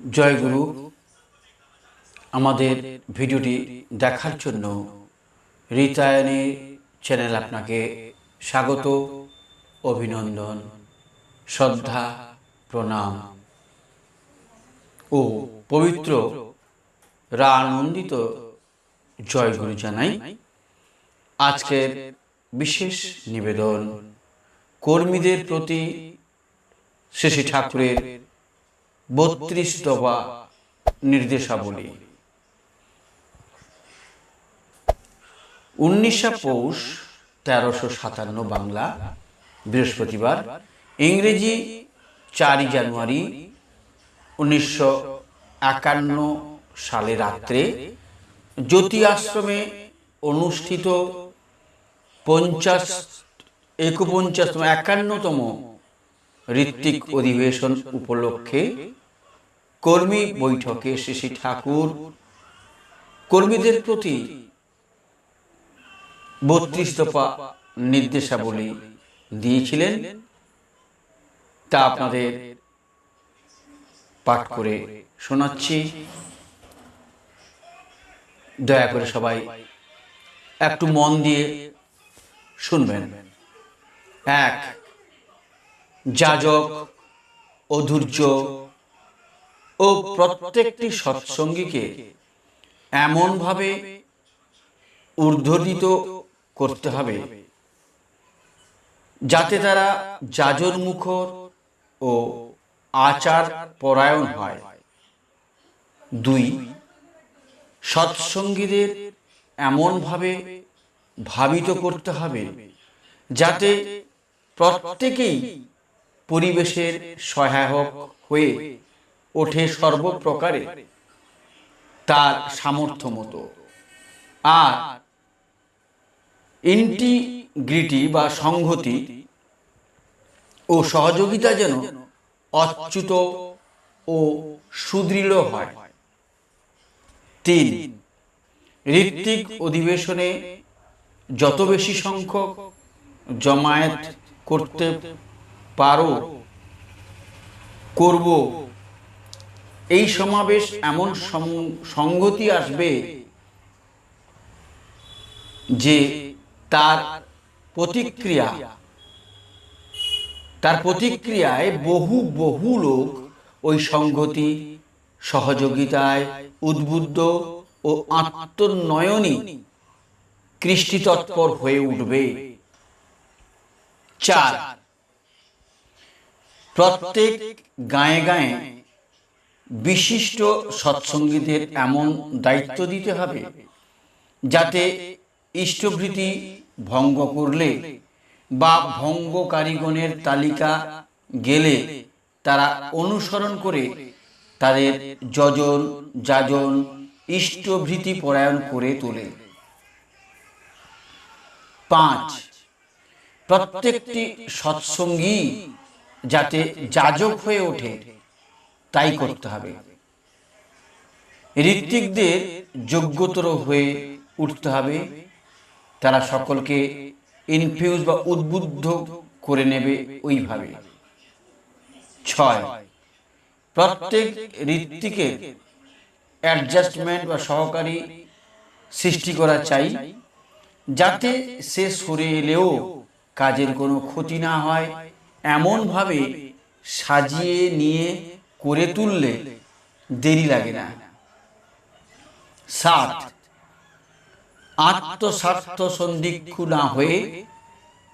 জয়গুরু, আমাদের ভিডিওটি দেখার জন্য রীতায়নী চ্যানেল আপনাকে স্বাগত, অভিনন্দন, শ্রদ্ধা, প্রণাম। ও পবিত্র রা আনন্দিত জয়গুরু জানাই, আজকের বিশেষ নিবেদন কর্মীদের প্রতি শ্রী ঠাকুরের বত্রিশ দফা নির্দেশাবলী। উনিশা পৌষ তেরোশো সাতান্ন বাংলা, বৃহস্পতিবার, ইংরেজি চারই জানুয়ারি, উনিশশো একান্ন সালে রাত্রে জ্যোতি আশ্রমে অনুষ্ঠিত পঞ্চাশ, একপঞ্চাশতম, একান্নতম ঋত্বিক অধিবেশন উপলক্ষে কর্মী বৈঠকে শ্রী ঠাকুর কর্মীদের প্রতি বত্রিশ দফা নির্দেশাবলী দিয়েছিলেন। তা আপনাদের পাঠ করে শোনাচ্ছি। দয়া করে সবাই একটু মন দিয়ে শুনবেন। এক, যাজক অধৈর্য ও প্রত্যেকটি সৎসঙ্গীকে এমনভাবে ঊর্ধ্বদিত করতে হবে যাতে তারা যাজর মুখর ও আচার পরায়ণ হয়। দুই, সৎসঙ্গীদের এমনভাবে ভাবিত করতে হবে যাতে প্রত্যেকেই পরিবেশের সহায়ক হয়ে ওঠে সর্বপ্রকারে তার সামর্থ্য মতো। আর ইন্টিগ্রিটি বা সংহতি ও সহযোগিতা যেন অচ্যুত ও সুদৃঢ় হয়। তিন ঋত্বিক অধিবেশনে যত বেশি সংখ্যক জমায়েত করতে পারো করব এই সমাবেশ এমন সংগতি আসবে যে তার প্রতিক্রিয়া, তার প্রতিক্রিয়ায় বহু বহু লোক ওই সংগতি সহযোগিতায় উদ্বুদ্ধ ও আত্মনয়নী কৃষ্টিতৎপর হয়ে উঠবে। চার, প্রত্যেক গায়ে গায়ে বিশিষ্ট সৎসঙ্গীদের এমন দায়িত্ব দিতে হবে যাতে ইষ্টভৃতি ভঙ্গ করলে বা ভঙ্গকারীগণের তালিকা গেলে তারা অনুসরণ করে তাদের যজন, যাজন ইষ্টভৃতি পরায়ণ করে তোলে। পাঁচ, প্রত্যেকটি সৎসঙ্গী যাতে যাজক হয়ে ওঠে। তাই করতে হবে। ঋত্বিকদের যোগ্যতর হয়ে উঠতে হবে। তারা সকলকে ইনফিউজ বা উদ্বুদ্ধ করে নেবে ওইভাবে। ছয়, প্রত্যেক ঋত্বিকের অ্যাডজাস্টমেন্ট বা সহকারী সৃষ্টি করা চাই, যাতে সে সরে এলেও কাজের কোনো ক্ষতি না হয়, এমনভাবে সাজিয়ে নিয়ে করে তুললে দেরি লাগে না। সাত, আত্মস্বার্থ সন্দিক্ষু না হয়ে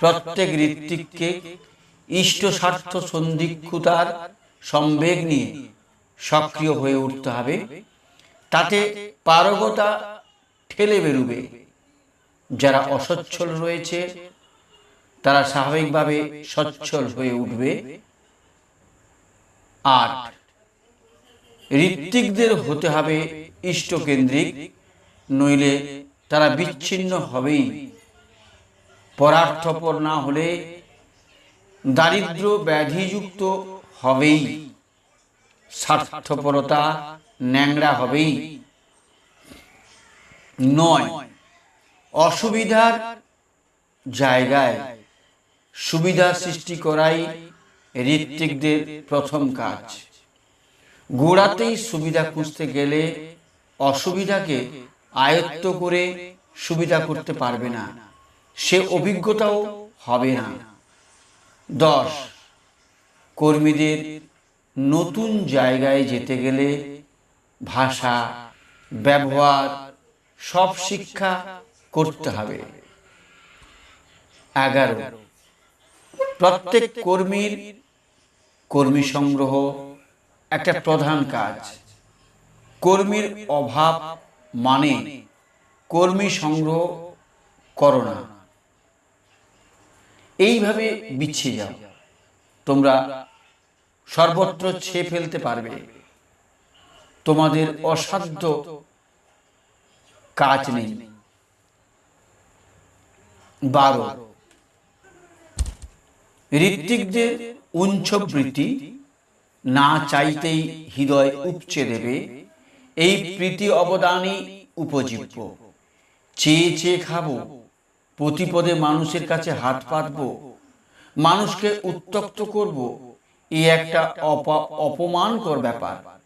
প্রত্যেক ঋত্বিককে ইষ্ট স্বার্থ সন্দিক্ষুতার সম্বেগ নিয়ে সক্রিয় হয়ে উঠতে হবে। তাতে পারগতা ঠেলে বেরুবে। যারা অসচ্ছল রয়েছে, তারা স্বাভাবিকভাবে সচ্ছল হয়ে উঠবে। আর ঋত্বিকদের হতে হবে ইষ্টকেন্দ্রিক, নইলে তারা বিচ্ছিন্ন হবেই। পরার্থপর না হলে দারিদ্র ব্যাধিযুক্ত হবেই। স্বার্থপরতা ন্যাংরা হবেই। নয়, অসুবিধার জায়গায় সুবিধা সৃষ্টি করাই ঋত্বিকদের প্রথম কাজ। গোড়াতেই সুবিধা খুঁজতে গেলে অসুবিধাকে আয়ত্ত করে সুবিধা করতে পারবে না। সে অভিজ্ঞতাও হবে না। দশ, কর্মীদের নতুন জায়গায় যেতে গেলে ভাষা, ব্যবহার, সব শিক্ষা করতে হবে। এগারো, প্রত্যেক কর্মীর কর্মী সংগ্রহ একটা প্রধান কাজ। কর্মীর অভাব মানে কর্মী সংগ্রহ করো না। এইভাবে বিছিয়ে যাও। তোমরা সর্বত্র ছেয়ে ফেলতে পারবে। তোমাদের অসাধ্য কাজ নেই। বারো ঋত্বিকদের উঞ্চবৃত্তি না চাইতেই হৃদয় উপচে দেবে, এই প্রীতি অবদানই উপজীব্য। চেয়ে চেয়ে খাব, প্রতিপদে মানুষের কাছে হাত পাতবো, মানুষকে উত্তক্ত করব এই একটা অপা- অপমানকর ব্যাপার।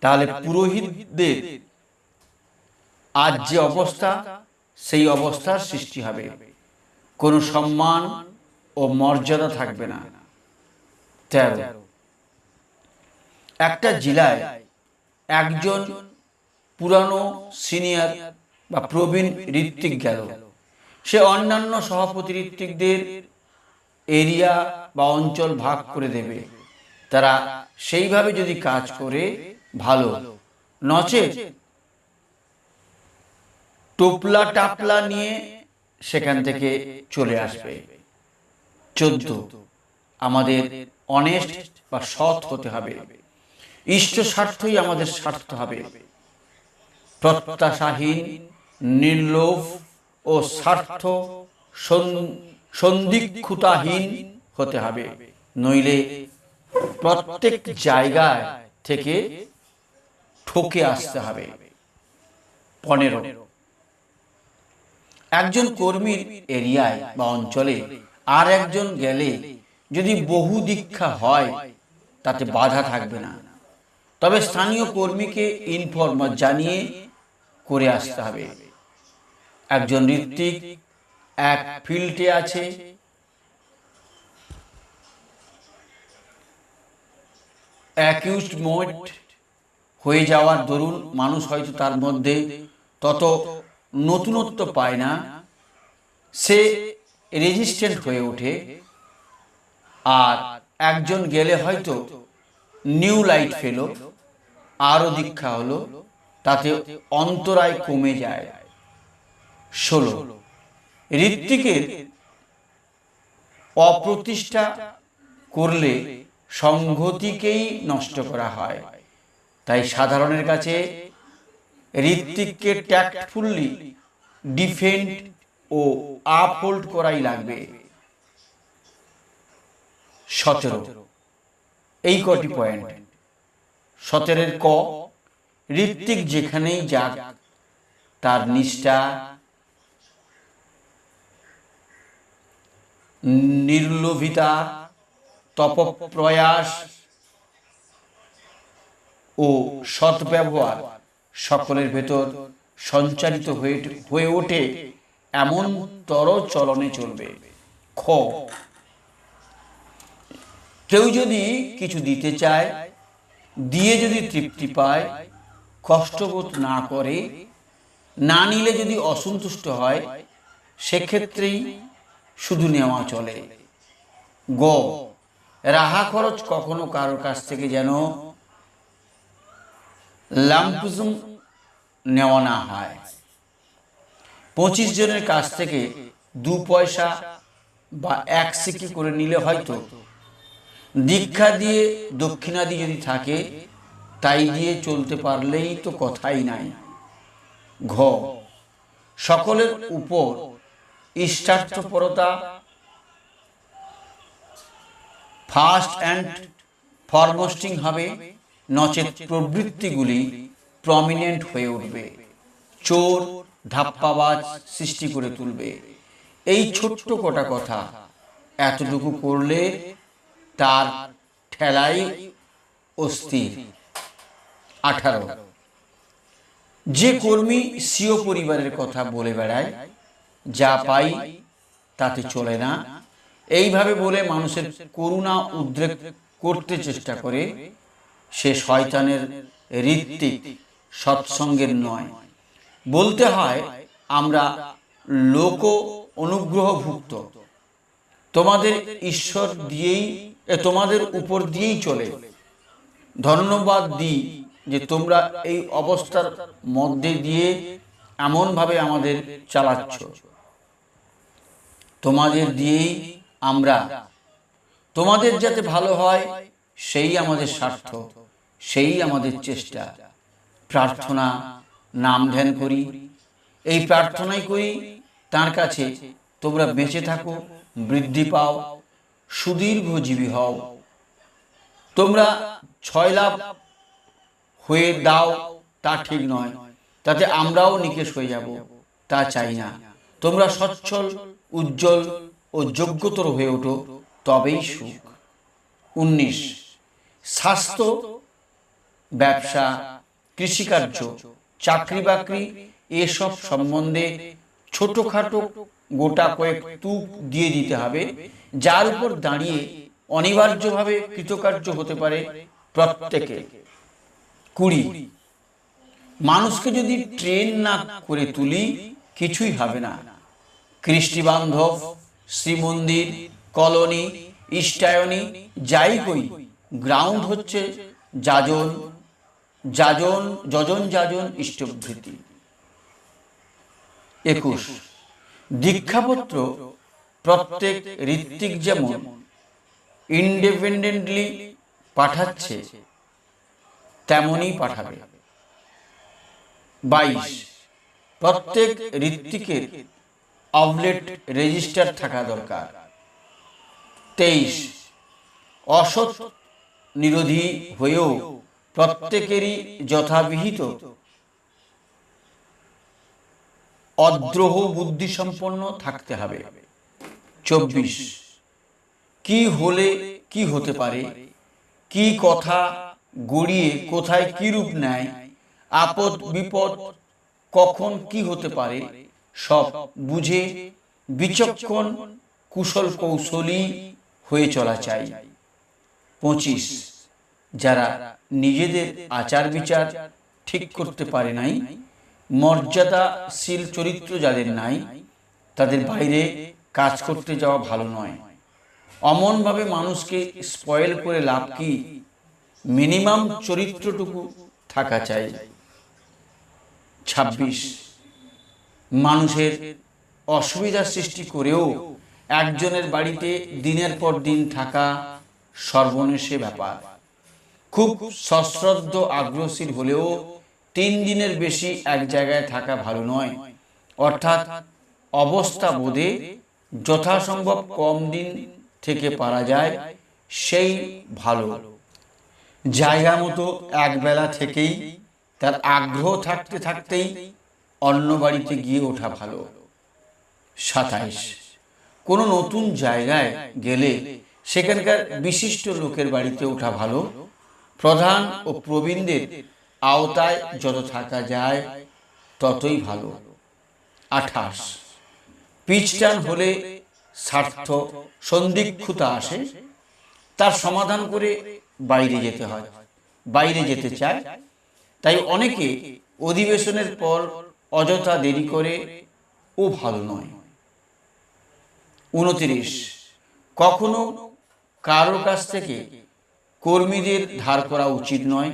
তাহলে পুরোহিতদের আজ যে অবস্থা, সেই অবস্থার সৃষ্টি হবে। কোনো সম্মান ও মর্যাদা থাকবে না। তেরো। একটা জেলায় একজন পুরানো সিনিয়র বা প্রবীণ ঋত্বিক গেল। সে অন্যান্য সভাপতি ঋত্বিকদের এরিয়া বা অঞ্চল ভাগ করে দেবে। তারা সেইভাবে যদি কাজ করে, ভালো। নচে টোপলা টাপলা নিয়ে সেখান থেকে চলে আসবে। চোদ্দ। আমাদের অনেস্ট বা সৎ হতে হবে। ইষ্ট স্বার্থই আমাদের স্বার্থ হবে। প্রত্যাশাহীন, নির্লোভ ও স্বার্থ সন্দিক্ষুতাহীন হতে হবে। নইলে প্রত্যেক জায়গায় থেকে ঠকে আসতে হবে। পনেরো। একজন কর্মীর এরিয়ায় বা অঞ্চলে আর একজন গেলে যদি বহু দীক্ষা হয়, তাতে বাধা থাকবে না। তবে স্থানীয় কর্মীকে ইনফর্ম জানিয়ে করে আসতে হবে। একজন ঋত্বিক এক ফিল্ডে আছে। হয়ে যাওয়ার দরুন মানুষ হয়তো তার মধ্যে তত নতুনত্ব পায় না। সে রেজিস্ট্যান্ট হয়ে ওঠে। আর একজন গেলে হয়তো নিউ লাইট ফেলো আরও দীক্ষা হলো, তাতে অন্তরায় কমে যায়। ষোলো, ঋত্বিকের অপ্রতিষ্ঠা করলে সংহতিকেই নষ্ট করা হয়। তাই সাধারণের কাছে ঋত্বিককে ট্যাক্টফুল্লি ডিফেন্ড ও আপহোল্ড করাই লাগবে। সতেরো। এই কটি পয়েন্ট সতেরের ক, ঋত্বিক যেখানেই যাক, তার নিষ্ঠা নির্লোভিতা, তপপ্রয়াস ও সৎব্যবহার সকলের ভেতর সঞ্চারিত হয়ে ওঠে এমন তর চলনে চলবে। খ। কেউ যদি কিছু দিতে চায়, দিয়ে যদি তৃপ্তি পায়, কষ্টবোধ না করে, না নিলে যদি অসন্তুষ্ট হয়, সেক্ষেত্রেই শুধু নেওয়া চলে। গ। রাহা খরচ কখনো কারোর কাছ থেকে যেন লাম্পজুম নেওয়া না হয়। পঁচিশ জনের কাছ থেকে দু পয়সা বা এক সিকি করে নিলে হয়তো। দীক্ষা দিয়ে দক্ষিণাদি যদি থাকে, তাই দিয়ে চলতে পারলেই তো কথাই নাই। ঘ, সকলের উপর ইষ্টার্থপরতা, ফার্স্ট অ্যান্ড ফরমোস্টিং হবে নচেত প্রবৃত্তিগুলি প্রমিনেন্ট হয়ে উঠবে। চোর ধাপ্পাবাজ সৃষ্টি করে তুলবে। এই ছোট্ট কটা কথা এতটুকু করলে তার ঠেলাই অস্থির। আঠারো। যে কর্মী সিও পরিবারের কথা বলে বেড়ায়, যা পাই তাতে চলে না। এইভাবে বলে মানুষের করুণা উদ্রেক করতে চেষ্টা করে, সে শয়তানের ঋত্বিক সৎসঙ্গের নয়। বলতে হয়, আমরা লোক অনুগ্রহভুক্ত তোমাদের ঈশ্বর দিয়েই তোমাদের উপর দিয়েই চলে। ধন্যবাদ দিই যে তোমরা এই অবস্থার মধ্যে দিয়ে এমনভাবে আমাদের চালাচ্ছ। তোমাদের দিয়েই আমরা। তোমাদের যাতে ভালো হয়, সেই আমাদের স্বার্থ, সেই আমাদের চেষ্টা। প্রার্থনা নাম ধ্যান করি। এই প্রার্থনাই করি, তার কাছে তোমরা বেঁচে থাকো, বৃদ্ধি পাও, সুদীর্ঘজীবী হও। তোমরা ছয় লাভ হয়ে দাও, তা ঠিক নয়। তাতে আমরাও নিকেশ হয়ে যাব, তা চাই না। তোমরা সচ্ছল, উজ্জ্বল ও যোগ্যতর হয়ে ওঠো, তবেই সুখ। উনিশ, স্বাস্থ্য, ব্যবসা, কৃষিকার্য। চাকরি বাকরি, এসব সম্বন্ধে ছোটখাটো গোটা কয়েক তুপ দিয়ে দিতে হবে, যার উপর দাঁড়িয়ে অনিবার্যভাবে কৃতকার্য হতে পারে প্রত্যেকে। কুড়ি, মানুষকে যদি ট্রেন না করে তুলি, কিছুই হবে না। কৃষ্টি বান্ধব শ্রীমন্দির, কলোনি, ইষ্টায়নী, যাই কই, গ্রাউন্ড হচ্ছে যাজন যাজন, যজন যাজন ইষ্টভৃতি। একুশ। দীক্ষাপত্র প্রত্যেক ঋত্বিক যেমন ইন্ডিপেন্ডেন্টলি পাঠাচ্ছে, তেমনই পাঠাবে। বাইশ। প্রত্যেক ঋত্বিকের অবলেট রেজিস্টার থাকা দরকার। তেইশ। অসৎ, নিরোধী হয়েও প্রত্যেকেরই যথাবিহিত। অদ্রোহ বুদ্ধি থাকতে হবে। চব্বিশ। কি হলে কি হতে পারে? কি কথা গড়িয়ে কোথায় কি রূপ নেয়? আপদ বিপদ কখন কি হতে পারে? সব বুঝে বিচক্ষণ কুশল কৌশলী হয়ে চলা চাই। পঁচিশ। যারা নিজেদের আচার বিচার ঠিক করতে পারে নাই মর্যাদাশীল চরিত্র যাদের নাই, তাদের বাইরে কাজ করতে যাওয়া ভালো নয়। অমনভাবে মানুষকে স্পয়েল করে লাভ কি? মিনিমাম চরিত্রটুকু থাকা চাই। ছাব্বিশ, মানুষের অসুবিধার সৃষ্টি করেও একজনের বাড়িতে দিনের পর দিন থাকা সর্বনেশে ব্যাপার। খুব সশ্রদ্ধ, আগ্রহশীল হলেও তিন দিনের বেশি এক জায়গায় থাকা ভালো নয়। অর্থাৎ অবস্থা বোধে যথাসম্ভব কম দিন থেকে পারা যায়, সেই ভালো। জায়গা মতো একবেলা থেকেই তার আগ্রহ থাকতে থাকতেই অন্য বাড়িতে গিয়ে ওঠা ভালো। সাতাইশ। কোনো নতুন জায়গায় গেলে সেখানকার বিশিষ্ট লোকের বাড়িতে ওঠা ভালো। প্রধান ও প্রবীণদের আওতায় যত থাকা যায়, ততই ভালো। আঠাশ। পিচটান হলে স্বার্থ, সন্দিক্ষুতা আসে। তার সমাধান করে বাইরে যেতে হয়। বাইরে যেতে চায়। তাই অনেকে অধিবেশনের পর অযথা দেরি করে ও ভালো নয়। উনতিরিশ কখনো কারোর কাছ থেকে কর্মীদের ধার করা উচিত নয়।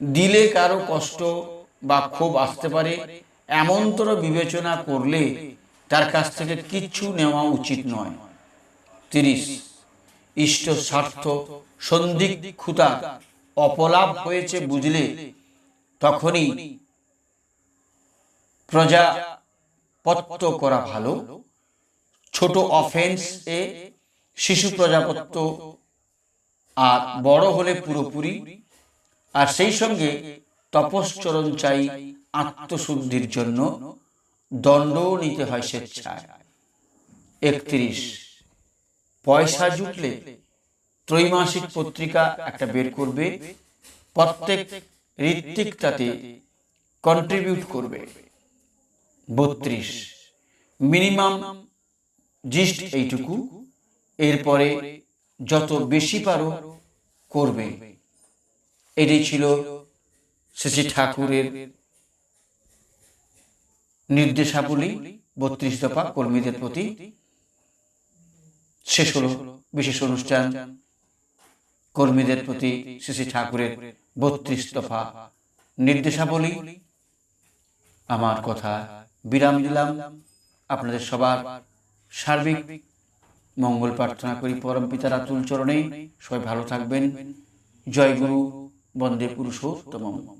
দিলে কারও কষ্ট বা ক্ষোভ আসতে পারে, এমনতর বিবেচনা করলে তার কাছ থেকে কিচ্ছু নেওয়া উচিত নয়। তিরিশ, ইষ্ট স্বার্থ সন্দিক্ষুতা অপলাভ হয়েছে বুঝলে তখনই প্রজাপত্য করা ভালো। ছোট অফেন্স এ শিশু প্রজাপত্য আর বড় হলে পুরোপুরি। আর সেই সঙ্গে তপশ্চরণ চাই আত্মশুদ্ধির জন্য দণ্ডও নিতে হয় স্বেচ্ছায়। একত্রিশ, পয়সা জুটলে ত্রৈমাসিক পত্রিকা একটা বের করবে। প্রত্যেক ঋত্বিক তাতে কন্ট্রিবিউট করবে। বত্রিশ মিনিমাম জিস্ট এইটুকু। এরপরে যত বেশি পারো করবে। এটাই ছিল শ্রী ঠাকুরের নির্দেশাবলী বত্রিশ দফা কর্মীদের প্রতি। শেষ হলো বিশেষ অনুষ্ঠান। কর্মীদের প্রতি শ্রী ঠাকুরের বত্রিশ দফা নির্দেশাবলী। আমার কথা বিরাম দিলাম। আপনাদের সবার সার্বিক মঙ্গল প্রার্থনা করি পরম পিতার আতুল চরণে। সবাই ভালো থাকবেন। জয় গুরু। বন্দে পুরুষোত্তম